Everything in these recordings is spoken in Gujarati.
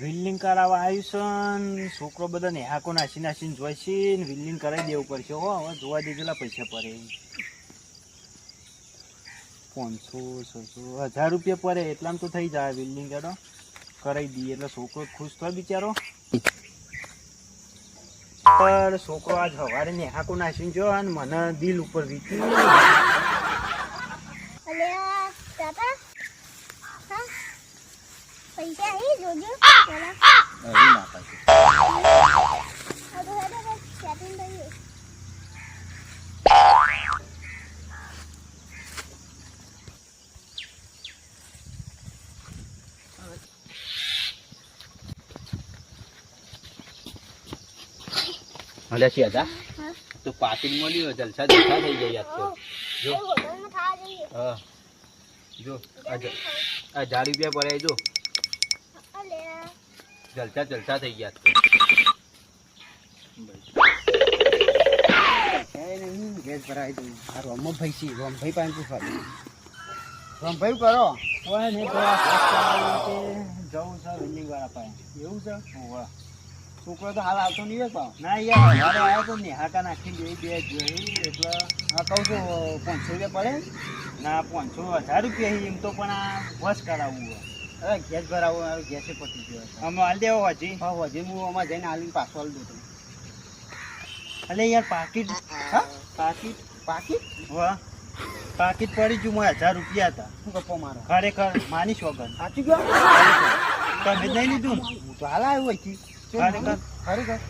વિલ્ડિંગ કરાવવા આવ્યું છોકરો બધા નેહાકો નાસી નાસીને જોઈ છે ને વિલ્ડિંગ કરાવી દેવું પડશે. હો, હવે જોવા દે કેટલા પૈસા પડે. પાંચસો, છસો, હજાર રૂપિયા પડે. એટલામાં તો થઈ જાય વિલ્ડિંગ કરો કરાવી દઈએ. એટલે છોકરો ખુશ થાય બિચારો. પર છોકરો આજ સવારે નેહાકો નાસીને જો અને મને દિલ ઉપર વીતી. પૈસા અહીં જોજો. પેલા. આ તો હેડો બસ સેટિંગ થઈ ગયું અલ્યા શેઠા હા. તો પાકીટ મળ્યો જલસા જલસા થઈ ગયા યાદ તો જો. હા. જો આ જ- આ હજાર રૂપિયા ભરાય જો. જલસા જલસા થઈ ગયા ગેસ ભરાય દઉં આ રોમભાઈ છે રોમભાઈ પાસે પૂછવા રોમભાઈ કરો હોય તો જવું છે બિલ્ડિંગ વાળા પાસે એવું છે હોવે. છોકરો તો હાલ આવતો નહીં પાવ ના યાર તો નેહાકા નાખી બે બે જોઈ એટલે હા કહું છું પાંચસો રૂપિયા પડે ના પાંચસો હજાર રૂપિયા એમ તો પણ આ બસ કરાવવું હોય અરે ગેસ ભરાવો મારો ગેસે પતી ગયો અમે હાલ દેવો હજી. હા હજી હું આમાં જઈને હાલીને પાછો હાલ દઉં અલે યાર પાકીટ. હા? પાકીટ? પાકી વાહ. પાકીટ પડી ગયું મને હજાર રૂપિયા હતા. શું ગપ્પો મારો? ખરેખર માનીશ વગર. સાચી ગયો? તમે નહીં લીધું? ને હું તો હાલ આવ્યો અહીંથી. ખરેખર. ખરેખર.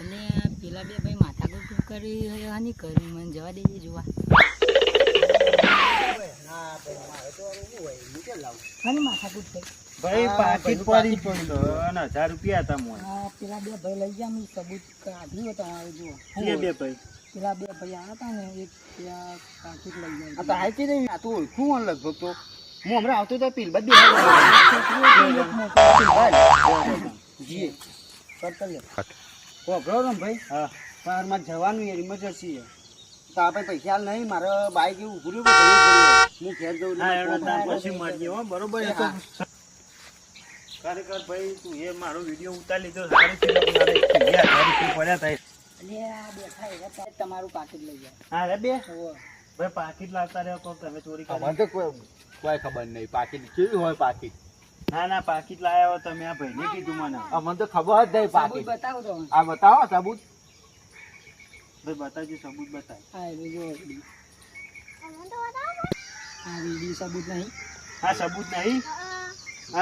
અને પેલા બે ભાઈ માથાકૂટ કરી હની કરી મને જવા દેજે જોવા. પાકીટ ભાઈનું પડી અને હજાર રૂપિયા હતા મોય. પેલા બે ભાઈ લઈ ગયા મેં સબૂત કાઢ્યું હતું બે ભાઈ. પેલા બે ભાઈ આવ્યા હતા ને એક ત્યાં પાકીટ લઈ આ તો આ ઓળખું લગભગ તો. હું હમણાં આવતો તો પીલ બધી જી લે. કોકરો ભાઈ. હા. પણ મારે જવાનું ઇમરજન્સી છે. તો આપણે પૈસા નહીં મારે બાઈક એવું ઉભું રહ્યું. એટલે એનો પછી મળીએ હો બરોબર એ તો હા. ખરેખર ભાઈ તું એ મારો વીડિયો ઉતારી લીધો સારું થયા. પડ્યા ત્યારે તમારું પાકીટ લઈ જાય હા રે બે. ભાઈ પાકીટ લાવતા રહ્યો તો તમે ચોરી કરી તો કોઈ કોઈ ખબર નહીં પાકીટ કેવી હોય પાકીટ? ના ના પાકીટ લાયા હો તમે આ ભાઈને કીધું મને. અમને તો ખબર જ નહીં પાકીટ. બતાવો તો. આ બતાવો સબૂત. ભાઈ બતાવજો સબૂત બતાવ. હા જો વીડિયો અમને તો બતાવો આ વીડિયો સબૂત નહીં? હા સબૂત નહીં.